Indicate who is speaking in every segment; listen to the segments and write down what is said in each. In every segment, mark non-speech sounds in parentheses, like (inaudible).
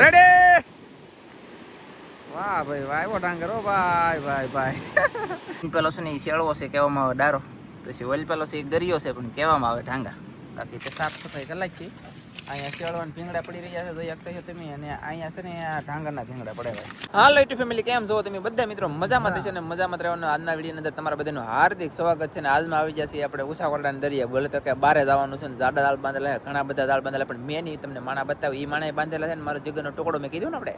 Speaker 1: Ready વાહ ભાઈ વાહ એવો ડાંગર ઓ ભાઈ ભાઈ ભાઈ. પેલો છે ને એ શેળવો છે કહેવામાં આવે ડારો. પછી ઓલ પેલો છે એ ગરિયો છે પણ કહેવામાં આવે ઢાંગા બાકી તે સાફ સફાઈ કલાક છે. અહીંયા શેળવાના ભીંગડા પડી રહ્યા છે તો તમે. અને અહીંયા છે ને આ ઢાંગરના ભીંગડા પડે ભાઈ હા લાઈટ ફેમિલી કેમ છો? તમે બધા મિત્રો મજામાં છે ને? મજામાં રહેવાનું. આજના વીડિયો અંદર તમારા બધાનું હાર્દિક સ્વાગત છે ને? આજમાં આવી જશે આપણે ઉષાકોરડાના દરિયા બોલે તો કે બારે જવાનું છે ને? જાડા દાળ બાંધેલા ઘણા બધા દાળ બાંધેલા પણ મેં નહીં તમને માણા બતાવ્યું. એ માણા બાંધેલા છે ને? મારો જગરનો ટુકડો મેં કીધું ને આપણે?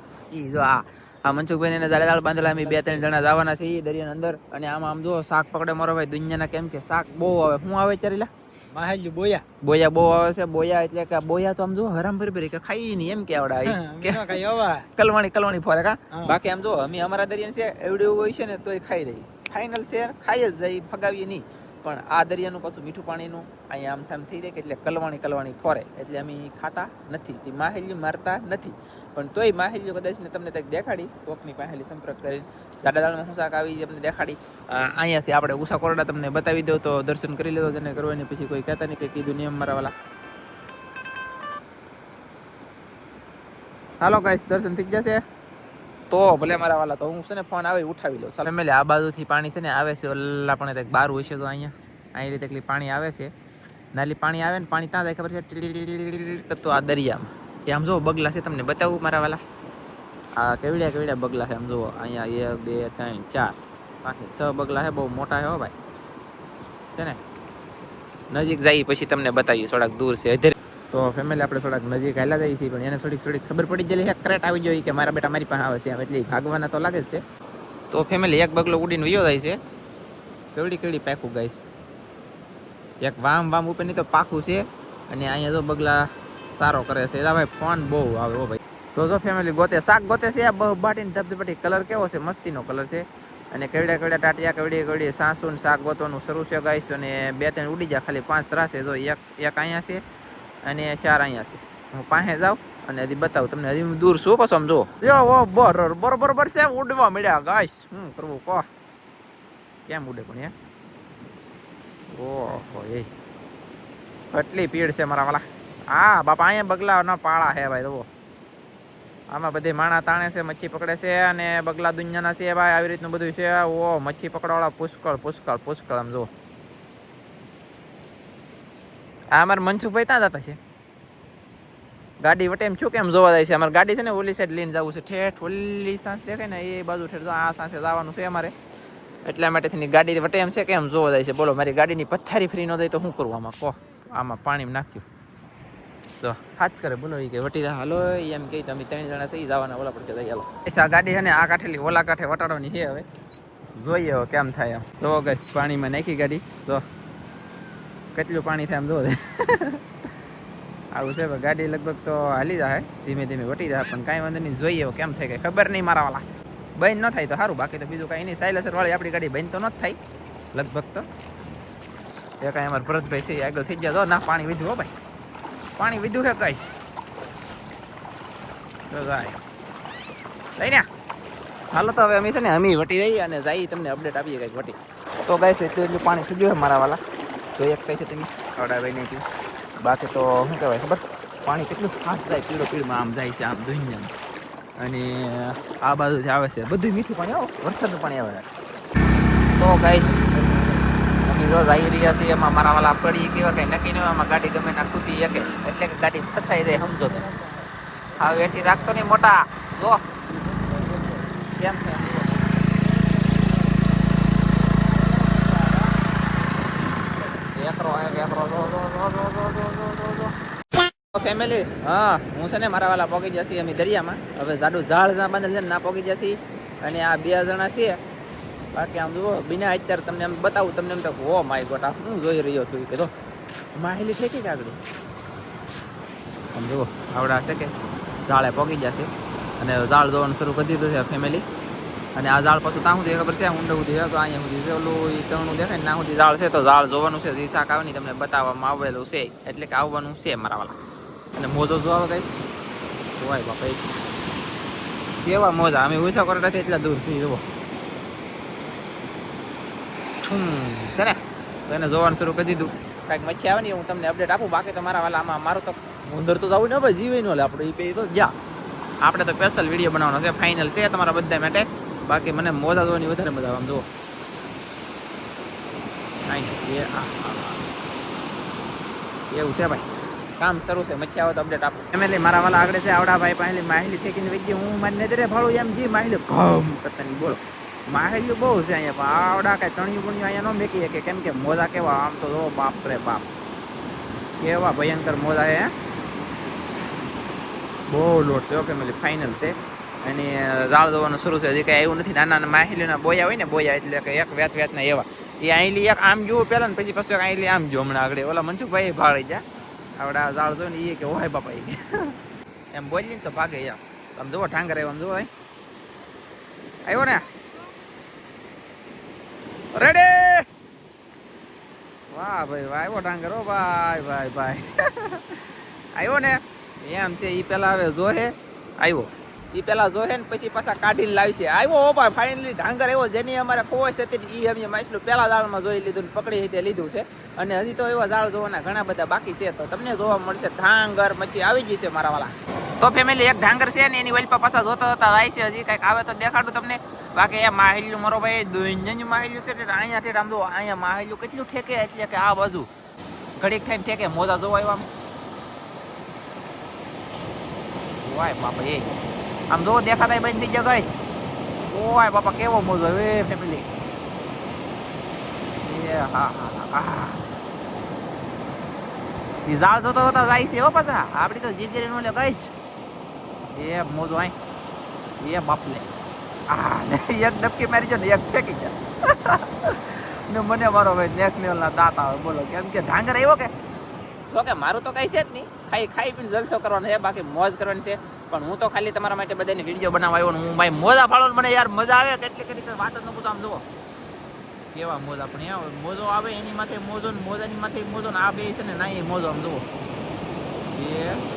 Speaker 1: જો આ આ મનસુખભાઈ ને દાળ બાંધેલા અમે બે ત્રણ જણા જવાના છે એ દરિયાના અંદર. અને આમાં આમ જો શાક પકડે મારો ભાઈ. દુનિયાના કેમ છે શાક બહુ આવે. શું આવે ચારીલા?
Speaker 2: માહેલ્યું બોયા.
Speaker 1: બોયા બહુ આવે છે બોયા એટલે કે બોયા તો આમ જો હરામ ભરી ભરી કે ખાઈ નહીં એમ કે આવડા કે
Speaker 2: એમાં કઈ હવા.
Speaker 1: કલવાણી કલવાણી ફરે કા? બાકી આમ જો અમે અમારા દરિયાને છે એવડું એવું હોય છે ને તોય ખાઈ રહી. ફાઇનલ છે ખાઈ જ જાય ફગાવીએ નહીં. પણ આ દરિયાનું પાછું મીઠું પાણીનું અહીંયા આમ થામ થઈ જાય કે એટલે કલવાણી કલવાણી ફોરે. એટલે અમે ખાતા નથી. તે માહેલી મારતા નથી. પણ તોય માહેલીઓ કદાચ ને તમને કંઈક દેખાડી કોકની પાહેલી સંપર્ક કરીને. સાડા દાળમાં શાક આવી તમને દેખાડી. અહીંયાથી આપણે ઉષા કોરડા તમને બતાવી દઉં તો દર્શન કરી લેજો, જેને કરવાની પછી કોઈ કહેતા નહીં કે કીધું નિયમ મારા વાલા. હાલો ગાઈસ દર્શન થઈ જશે તો ભલે મારા વાલા, તો હું છે ને ફોન આવે ઉઠાવી લઉં. ચાલો. મેલે આ બાજુથી પાણી છે ને આવે છે, ઓલા પણ એક બાર હોય છે તો અહીંયા. અહીં રીતે પાણી આવે છે. નાલી પાણી આવે ને પાણી ત્યાં જાય, ખબર છે? તો આ દરિયામાં. એ આમ જો બગલા છે, તમને બતાવું મારા વાલા. આ કેવડ્યા કેવડ્યા બગલા છે આમ જુઓ. અહીંયા એક, બે, ત્રણ, ચાર. બાકી છ બગલા છે, બહુ મોટા છે હો ભાઈ. છે ને? નજીક જઈએ પછી તમને બતાવીએ, થોડાક દૂર છે. અધેર તો ફેમિલી આપણે થોડાક નજીક આવેલા જઈએ છીએ, પણ એને થોડીક થોડીક ખબર પડી ગયેલી છે. કરેટ આવી જોઈએ કે મારા બેટા મારી પાસે આવે છે. એટલે ભાગવાના તો લાગે છે. તો ફેમિલી એક બગલો ઉડીને વયો જાય છે. કેવડી કેવડી પાખું ગાઈશ એક વામ વામ ઉપર નહીં તો પાખું છે. અને અહીંયા જો બગલા સારો કરે છે. એલા ભાઈ ફોન બહુ આવે હો ભાઈ. તો જો ફેમિલી ગોતે, શાક ગોતે છે, આ બાટીને ધબધબાટી કલર કેવો છે? મસ્તીનો કલર છે. અને કેવડા કેવડા ટાટિયા કેવડી કેવડી સાસુ ને શાક ગોતવાનું શરૂ છે ગાઈશ અને બે ત્રણ ઉડી જાય ખાલી પાંચ રાશે જો એક એક અહીંયા છે અને ચાર અહીંયા છે. હું પાસે જાઉં અને હજી બતાવું તમને. હજી હું દૂર છું પછી સમજો જો બરોબર બરોબર બરોબર છે. ઉડવા મળ્યા ગાઈશ શું કરવું, કહો. કેમ ઉડે પણ યાર ઓહો, એ. કેટલી પીડ છે મારા વાલા. હા બાપા, અહીંયા બગલા પાળા હે ભાઈ, જુઓ. આમાં બધી માણા તાણે છે, મચ્છી પકડે છે અને બગલા દુનિયાના છે ભાઈ, આવી રીતનું બધું છે. ઓ, મચ્છી પકડવાળા પુષ્કળ પુષ્કળ પુષ્કળ આમ જુઓ આ અમારે મનસુખભાઈ ત્યાં જતા છે. ગાડી વટે એમ શું કેમ જોવા જાય છે. અમારે ગાડી છે ને ઓલી સાઈડ લઈને જવું છે. ઠેઠ ઓલી સાંસ દેખાય ને, એ બાજુ ઠેઠ આ સાંસે જવાનું છે અમારે. એટલા માટે થઈને ગાડી વટે એમ છે કેમ જોવા જાય છે. બોલો, મારી ગાડીની પથ્થારી ફ્રી ન થાય તો શું કરવું આમાં? કહો આમાં પાણી નાખ્યું. તો હાથ કરે બોલો એ કે વટી હાલો એમ કે તમે ત્રણ જણા છે જવાના ઓલા કે જઈ હાલો આ ગાડી છે ને, આ કાંઠેલી ઓલા કાંઠે વટાડવાની છે હવે. જોઈએ હવે કેમ થાય એમ. જો ગઈ પાણીમાં નાખી ગાડી, જો. કેટલું પાણી થાય એમ જો. આવું છે ગાડી લગભગ તો હાલી જાય, ધીમે ધીમે વટી જાય, પણ કાંઈ વાંધો નહીં, જોઈએ કેમ થાય કઈ ખબર નહીં મારા વાલા. બંધ ન થાય તો સારું, બાકી તો બીજું કાંઈ નહીં. સાયલેસર વાળી આપણી ગાડી બંધ તો ન થાય, લગભગ તો. એ કાંઈ અમારા ભરતભાઈ છે આગળ થઈ ગયા. તો ના, પાણી વીધું હો ભાઈ. પાણી વીધું છે કઈશ. તો ગાય લઈને હાલો તો હવે અમે છે ને, અમે વટી જઈએ અને જઈએ તમને અપડેટ આપીએ કંઈક વટી. તો ગાઈસ, એટલું એટલું પાણી થઈ ગયું છે મારા વાલા. તો એક કઈ છે તમે અડાવે નહીં બાકી તો શું કહેવાય ખબર? પાણી કેટલું ફાસ્ટ જાય, પીળો પીળમાં આમ જાય છે, આમ ધોઈને અને આ બાજુ જે આવે છે બધું મીઠું પાણી આવો, વરસાદનું પાણી આવે. તો અમે જો જઈ રહ્યા છીએ એમાં મારા વાલા પડી કેવા કંઈ નક્કી નહીં એમાં ગાડી ગમે ના કૂદી શકે, એટલે કે ગાડી ફસાઈ જાય, સમજો તો હા એથી રાખતો નહીં મોટા. જો. કેમ ફેમિલી હા હું છે ને મારા વાલા પોગી જશે અમે દરિયામાં. હવે જાડું ઝાડ બાંધેલ છે ને ના પોગી જશે અને આ બે જણા છીએ. બાકી આમ જુઓ, બિના અત્યારે તમને એમ બતાવું, તમને એમ તો ઓ માય ગોટ આ હું જોઈ રહ્યો છું? એ કીધો, માહિલી છે કે આગળ? આમ જુઓ, આવડા છે કે, ઝાડે પોગી જશે અને ઝાડ જોવાનું શરૂ કરી દીધું છે ફેમિલી અને આ ઝાડ પાછું ત્યાં સુધી, ખબર છે ઊંડે સુધી તો અહીંયા સુધી છે ઓલું ઈ દેખાય ને ત્યાં સુધી ઝાડ છે, તો ઝાડ જોવાનું છે દિશાક શાક આવે ને તમને બતાવવામાં આવેલું છે. એટલે કે આવવાનું છે મારા વાલા. અને મોજો જોવા કઈ? જોવાય બાપા કેવા મોજા? અમે ઓછા કરતા એટલા દૂર થઈ ઠુમ છે ને? તો એને જોવાનું શરૂ કરી દીધું. કાંઈક મચ્છી આવે ને હું તમને અપડેટ આપું. બાકી તો મારા વાલા આમાં મારું તો ઉંદર તો જવું ને ભાઈ જીવે નો આપણે એ તો જા આપણે તો સ્પેશિયલ વીડિયો બનાવવાનો છે ફાઇનલ છે તમારા બધા માટે. બાકી મને મોજા જોવાની વધારે મજા આવે આમ જુઓ. એવું છે ભાઈ. કામ શરૂ છે મચ્છી આવે તો અપડેટ આપો. ફેમિલી મારા વાલા આગળ છે આવડા ભાઈ પાસેલી માહિલી ફેંકીને વેચી હું મારી નજરે ફાળું એમ જી માહિલી ઘમ કરતાની બોલો. માહિલીઓ બહુ છે અહીંયા, પણ આવડા કાંઈ ચણિયું બણિયું અહીંયા ન મેકી શકે કેમ કે મોજા કેવા, આમ તો જો બાપ રે બાપ. કેવા ભયંકર મોજા હે? બહુ લોટ છે ફેમિલી ફાઇનલ છે. અને ઝાડ દવાનું શરૂ છે, હજી કાંઈ એવું નથી. નાના નાના માહિલીના બોયા હોય ને, બોયા એટલે કે એક વેત વેતના એવા. એ અહીંલી એક આમ જુઓ પહેલાં ને પછી પછી અહીંલી આમ જો હમણાં આગળ. ઓલા મનસુખભાઈ ભાળી ગયા. આવડા ઝાડ જો ને એ કે ઓહાય બાપા એ (laughs) એમ બોલી ને તો ભાગે યાર. આમ જુઓ ઠાંગર આવ્યો આમ જુઓ આવ્યો ને? રેડી વાહ ભાઈ, વાહ આવ્યો ડાંગર ઓ ભાઈ ભાઈ ભાઈ. (laughs) આવ્યો ને? એમ છે, ઈ પેલા હવે જોહે. આવ્યો ઈ પેલા જોહે ને પછી પાછા કાઢીને લાવશે. આવ્યો ઓ ભાઈ ફાઇનલી ઢાંગર આવ્યો જેની અમારે ખોવાશ હતી ઈ અમે માછલું પેલા જાળમાં જોઈ લીધું ને પકડી હતી લીધું છે. અને હજી તો એવા ઝાડ જોવાના ઘણા બધા બાકી છે. તો તમને જોવા મળશે ઢાંગર મચ્છી આવી ગઈ છે મારા વાલા. તો ફેમિલી એક ઢાંગર છે ને, એની વલપા પાછા જોતા જોતા જાય છે હજી કંઈક આવે તો દેખાડું તમને. બાકી એ માહેલું મારો ભાઈ દુંજન માહેલું છે, એટલે અહીંયા થી આમ જો, અહીંયા માહેલું કેટલું ઠેકે, એટલે કે આ બાજુ. ઘડીક થઈને ઠેકે, મોજા જોવા આમ. વાય બાપા, એ. આમ જો, દેખાતા બંધ થઈ ગયા ગઈશ ઓય બાપા, કેવો મોજો એ ફેમિલી એ, હા હા હા જાળ જોતો જોતા જાય છે હો પાછા. આપડી તો જીગરી નો લે, ગઈશ. એ મોજો આય એ બાપલે આ એક ડબકી મારી જો ને એક ફેંકી જાય ને મને મારો ભાઈ નેક્સ્ટ લેવલ ના દાંત આવે. બોલો, કેમ કે ઢાંગર આવ્યો કે? તો કે મારું તો કઈ છે જ નહીં. ખાઈ ખાઈ પીને જલસો કરવાનો છે, બાકી મોજ કરવાની છે. પણ હું તો ખાલી તમારા માટે બધાને વીડિયો બનાવવા આવ્યો હું ભાઈ મોજા ફાળો મને યાર મજા આવે કેટલી કેટલી વાત જ ન પૂછો. આમ જુઓ. કેવા મોજા, પણ યાર, મોજો આવે એની માથે મોજો ને મોજાની માથે મોજો ને આ બે છે ને ના એ મોજો, આમ જુઓ. એ.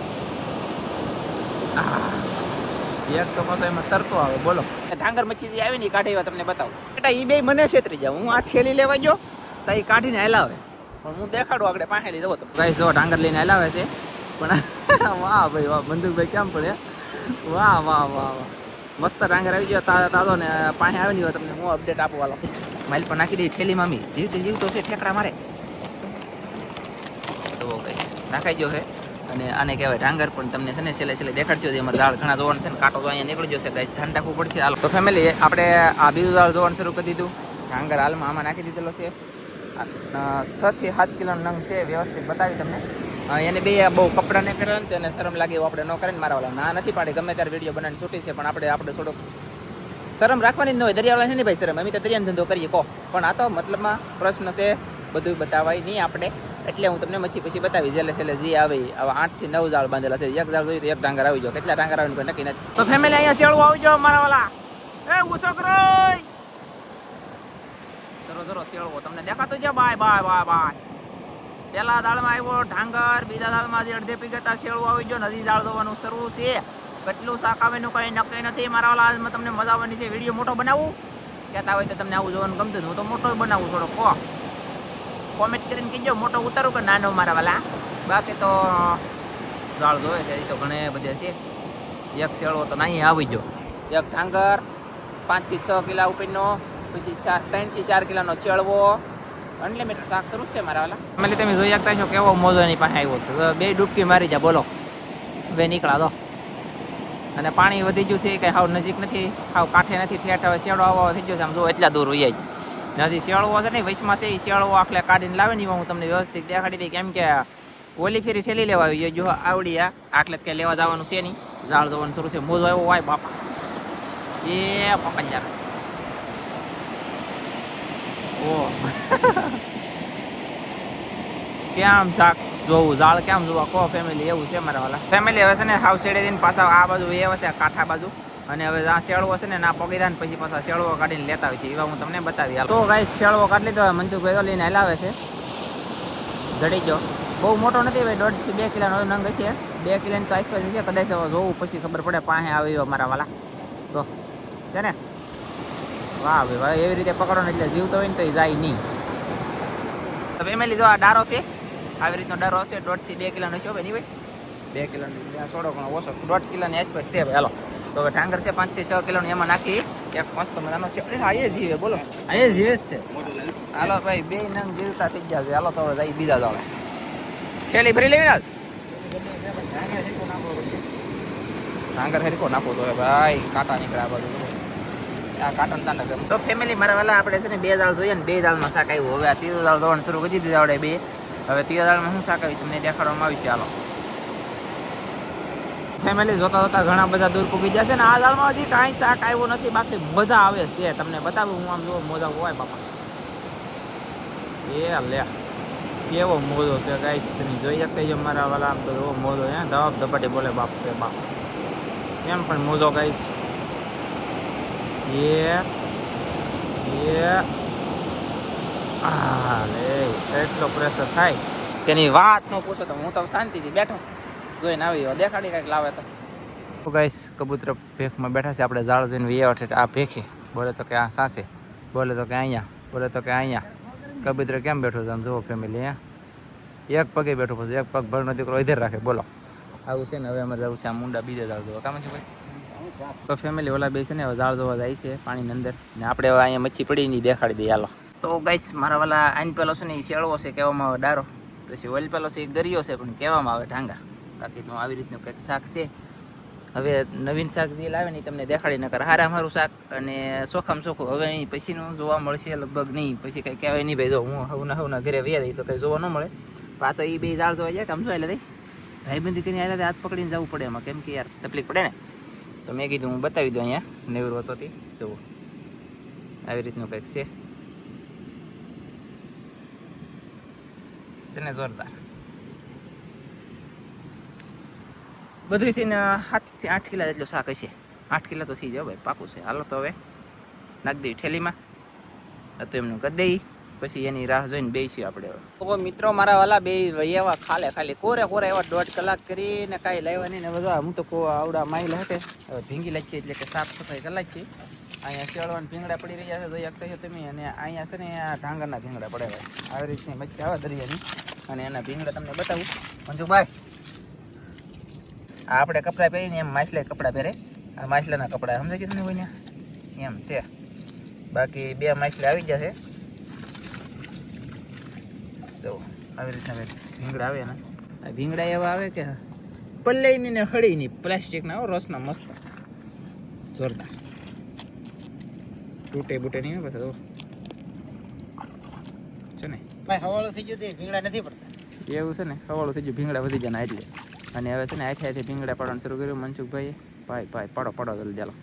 Speaker 1: એક તો પાછો એમાં તરતો આવે બોલો. ડાંગર મચ્છી જે આવી ને કાઢી તમને બતાવું. બેટા એ બે મને છેતરી જાવ હું આ ઠેલી લેવા ગયો તો એ કાઢીને હલાવે. પણ હું દેખાડું આગળ પાસેલી જવો તો ગાઈસ જો ડાંગર લઈને હલાવે છે. પણ (laughs) વાહ ભાઈ વાહ બંદુકભાઈ કેમ પડે? વાહ વાહ વાહ વાહ. મસ્ત ડાંગર આવી ગયો. તાજો તાજો ને પાસે આવી ગયો તમને હું અપડેટ આપું વાલો માઇલ પર નાખી દઈ ઠેલી મામી. જીવતી જીવતો છે ઠેકડા મારે. જુઓ ગાઈસ નાખાઈ ગયો છે. અને આને કહેવાય ડાંગર પણ તમને છે ને છેલ્લે છેલ્લે દેખાડશો જે અમારે દાળ ઘણા જોવાનું છે ને, કાંટો તો અહીંયા નીકળી જશે ગાઈસ, ધ્યાન રાખવું પડશે. હાલ, તો ફેમિલી આપણે આ બીજું દાળ જોવાનું શરૂ કરી દીધું. ડાંગર હાલમાં આમાં નાખી દીધેલો છે. છ થી સાત કિલો નંગ છે, વ્યવસ્થિત બતાવી તમને. એને બે બહુ કપડાં નહીં પહેરેલા ને એને શરમ લાગે એવું આપણે ન કરે ને મારા વાળા ના, નથી પાડી, ગમે ત્યારે વીડિયો બનાવીને છૂટી છે, પણ આપણે આપણે થોડોક શરમ રાખવાની જ ન હોય. દરિયાવાળા છે ને ભાઈ શરમ? અમે તો દરિયાનો ધંધો કરીએ, કહો. પણ આ તો મતલબમાં પ્રશ્ન છે, બધું બતાવાય નહીં આપણે. એટલે હું તમને મચ્છી પછી બતાવી છેલ્લે છેલ્લે જે આવે, આવા હવે આઠથી નવ જાળ બાંધેલા છે. એક જાળ જોઈએ તો એક ડાંગર આવી જાવ કેટલા ડાંગર આવે નક્કી નથી. તો ફેમિલી અહીંયા શેળવું આવી જાવ મારા વાલા. એ ગુસ્સો કરો જરો જરો શેળવો તમને દેખાતું છે? Bye bye bye bye. પેલા દાળમાં આવ્યો ઢાંગર, બીજા દાળમાં જે અડધે પીગતા શેળવું આવી ગયો નદી દાળ ધોવાનું શરૂ છે. કેટલું શાક આવે એનું કઈ નક્કી નથી મારા વાલા. આજમાં તમને મજા આવવાની છે. વીડિયો મોટો બનાવું? કહેતા હોય તો તમને આવું જોવાનું ગમતું હું તો મોટો બનાવું થોડો કહો. કોમેન્ટ કરીને કહેજો, મોટો ઉતારું કે નાનો મારા વાલા? બાકી તો, ગાળ જોવે છે, એ તો ઘણે બધા છે. એક શેળો તો નહીં, આવી ગયો. એક ઢાંગર, પાંચથી છ કિલા ઉપરનો, પછી ચાર, ત્રણથી ચાર કિલાનો ચેળવો. અનલિમિટેડ શાક શરૂ છે મારા વાલા. તમે તમે જોઈ શકતા છો કેવો મોજો એની પાસે આવ્યો છે. બે ડૂબકી મારી જા, બોલો. બે નીકળા દો. અને પાણી વધી ગયું છે કંઈ હાવ નજીક નથી. હાવ કાંઠે નથી, ઠેઠ હવે શેડો આવો થઈ ગયો છે. આમ જો એટલા દૂર હોય જ. નથી શિયાળો હશે ને વૈશમાં છે એ શિયાળો આખલે કાઢીને લાવે ને હું તમને વ્યવસ્થિત દેખાડી દઈ કેમ કે ઓલી ફેરી ઠેલી લેવા આવી જો આવડી આ, આખલે કે લેવા જવાનું છે નહીં. ઝાડ જવાનું શરૂ છે મોજો આવ્યો હોય બાપા. એ બાપા યાર. ઓ. (laughs) કેમ શાક જોવું? ઝાડ કેમ જોવા? કહો ફેમિલી એવું છે મારા વાલા. ફેમિલી હવે છે ને, હાવ દઈને પાછા આ બાજુ એ હશે કાંઠા બાજુ. અને હવે આ શેળવો છે ને, ના પગી ને પછી પાછા શેળવો કાઢીને લેતા હોય છે એવા હું તમને બતાવી. તો ગાઈ શેળવો કાઢી લીધો મનસુખભાઈ તો લઈને હલાવે છે. જડી ગયો. બહુ મોટો નથી ભાઈ દોઢથી બે કિલોનો નંગ છે બે કિલોની તો આસપાસ છે કદાચ જોવું પછી ખબર પડે પાસે આવી અમારા વાલા. તો છે ને? વાહ ભાઈ ભાઈ એવી રીતે પકડો ને એટલે જીવતો હોય ને તો એ જાય નહીં. તો ફેમિલી જો આ ડારો છે, આવી રીતનો ડારો હશે દોઢથી બે કિલોનો છે ભાઈ, નહીં ભાઈ? બે કિલોનો થોડો ઘણો ઓછો. દોઢ કિલોની આસપાસ છે ભાઈ, હાલો. તો હવે ડાંગર છે પાંચથી છ કિલોની એમાં નાખી. એક મસ્ત મજાનો છે. અરે જીવે બોલો.
Speaker 2: અહીંયા જીવે જ છે.
Speaker 1: હાલો ભાઈ બે નંગ જીવતા થઈ ગયા છે. હાલો તો હવે બીજા જાવ ખેલી ભરી લેવી ના ડાંગર હરકો નાખો તો ભાઈ? કાંટા નીકળ્યા બાજુ આ કાંટા તાંડા તો ફેમિલી મારા વાલા આપણે છે ને બે દાળ જોઈએ ને બે દાળમાં શાક આવ્યું. હવે આ ત્રીજો દાળ ધોવાનું શરૂ કરી દીધું આવડે બે. હવે ત્રીજા દાળમાં શું શાક આવ્યું તમને દેખાડવામાં આવી ચાલો હાલો. ફેમિલી જોતા જોતા ઘણા બધા દૂર પૂગી ગયા છે ને આ દાળમાં હજી કાંઈ ચાક આવ્યો નથી, બાકી મજા આવે છે, તમને બતાવું, હું આમ જોવો મોજા હોય બાપા. એ લે, કેવો મોજો છે ગાઈસ તમે જોઈ શકતા છો મારા વાલા, આમ તો એવો મોજો હે, ધબ ધપાટી બોલે બાપ છે બાપ. એમ પણ મોજો ગાઈસ એ એ, આ લે, એટલો પ્રેશર થાય. તેની વાત ન પૂછો તો હું તો શાંતિથી બેઠો. જોઈને આવી. દેખાડી કાંઈક લાવે તો. ગાઈસ કબૂતર ભેખમાં બેઠા છે. આપણે ઝાડ જોઈને વી ઠેઠ આ ભેખે. બોલે તો કે આ સાસે. બોલે તો કે અહીંયા. બોલે તો કે અહીંયા. કબૂતર કેમ બેઠો છે? જુઓ ફેમિલી અહીંયા એક પગે બેઠો પછી એક પગ ભરનો દીકરો ઇધર રાખે. બોલો. આવું છે ને, હવે અમારે જવું છે આ મુંડા બીજે ઝાડ જોવા. કામ છે ભાઈ? તો ફેમિલી ઓલા બે છે ને, હવે ઝાડ જોવા જાય છે પાણીની અંદર. ને આપણે હવે અહીંયા મચ્છી પડી ની દેખાડી દઈએ. હાલો. તો ગાઈસ મારા વાલા આઈન પેલો છે ને એ શેળવો છે, કહેવામાં આવે, ડારો. પછી ઓઇલ પેલો છે એ ગરિયો છે, પણ કહેવામાં આવે, ઢાંગા. બાકી આવી રીતનું કંઈક શાક છે. હવે નવીન શાક જે લાવે ને તમને દેખાડી નકર હારા મારું શાક અને ચોખામાં ચોખ્ખું હવે નહીં પછીનું જોવા મળશે લગભગ નહીં. પછી કંઈ કહેવાય નહીં ભાઈ, જો હું હવના હવના ઘરે વ્યા તો કંઈ જોવા ન મળે. આ તો એ બે દાળ જોવા જાય કામ શું એટલે ભાઈબંધી કરીને આવ્યા હાથ પકડીને જવું પડે એમાં. કેમ કે યાર તકલીફ પડે ને. તો મેં કીધું હું બતાવી દઉં અહીંયા નેવરો હતોથી જવું આવી રીતનું કંઈક છે. છે ને જોરદાર. બધું થઈને સાતથી આઠ કિલા જેટલું શાક હશે. આઠ કિલા તો થઈ જાય ભાઈ, પાકું છે. હાલો તો હવે નાખી દઈએ ઠેલીમાં. તો એમનું કરી દઈએ. પછી એની રાહ જોઈને બેસી આપણે તો મિત્રો, મારા વાલા બે એવા ખાલે ખાલી. કોરે કોરે એવા દોઢ કલાક કરીને કાંઈ લાવ્યા નહીં ને બધા. હું તો કો આવડા માઇલ હતે હવે ભીંગી લાગી એટલે કે સાફ સફાઈ કરી નાખી અહીંયા શેળવાના ભીંગડા પડી રહ્યા છે તો એક કહ્યું તમે. અને અહીંયા છે ને, આ ઢાંગરના ભીંગડા પડે આવી રીતની મચ્છી આવે દરિયાની. અને એના ભીંગડા તમને બતાવું. મંજુભાઈ આ આપણે કપડાં પહેરીને એમ માછલે કપડાં પહેરે. આ માછલાના કપડાં સમજાય છે તમને કોઈને? એમ છે. બાકી બે માછલા આવી ગયા છે. જો આવી રીતના ભીંગડા આવે ને. આ ભીંગડા એવા આવે કે પલ્લઈની ને હળીની પ્લાસ્ટિકના રસના મસ્ત. જોરદાર. તૂટે બૂટે નહીં પછી તો છે ને?
Speaker 2: ભાઈ હવાળો થઈ ગયો તે ભીંગડા નથી પડતા.
Speaker 1: એવું છે ને હવાળું થઈ ગયું ભીંગડા વધી જાય એટલે. અને હવે છે ને આથી આથી ભીંગડા પાડવાનું શરૂ કર્યું મનસુખભાઈ ભાઈ ભાઈ, પાડો પાડો જલ્દી, ચાલો.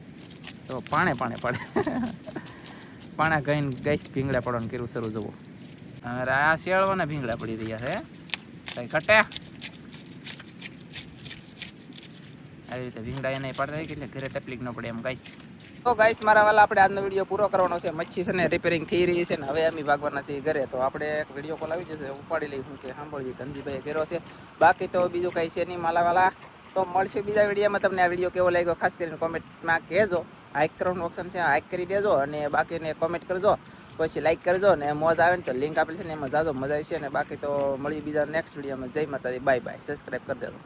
Speaker 1: તો પાણે પાણે પાડે (laughs) પાણા ગઈને ગઈ ભીંગડા પાડવાનું કર્યું શરૂ જવો અરે આ શેળવાના ભીંગડા પડી રહ્યા છે. કઈ કટે. આવી રીતે ભીંગડા એને પાડતા કેટલે ઘરે તકલીફ ન પડે એમ ગાઈશ. તો ગાઈસ મારા વાલા, આપણે આજનો વીડિયો પૂરો કરવાનો છે. મચ્છી છે ને રિપેરિંગ થઈ રહી છે ને, હવે અમે ભાગવાના છીએ ઘરે. તો આપણે એક વીડિયો કોલ આવી જશે, ઉપાડી લઈ હું કે સાંભળીએ. ધનજીભાઈએ કર્યો છે. બાકી તો બીજું કાંઈ છે નહીં માલા વાલા. તો મળશે બીજા વિડીયોમાં. તમને આ વીડિયો કેવો લાગ્યો, ખાસ કરીને કોમેન્ટમાં કહેજો. હાઇક કરવાનું ઓપ્શન છે હાઇક કરી દેજો અને બાકીને કોમેન્ટ કરજો. પછી લાઈક કરજો ને મોજ આવે ને તો લિંક આપેલી છે ને, એમાં જાજો, મજા આવશે અને બાકી તો મળી બીજા નેક્સ્ટ વિડીયોમાં. જય માતાજી બાય બાય સબસ્ક્રાઈબ કરી દેજો.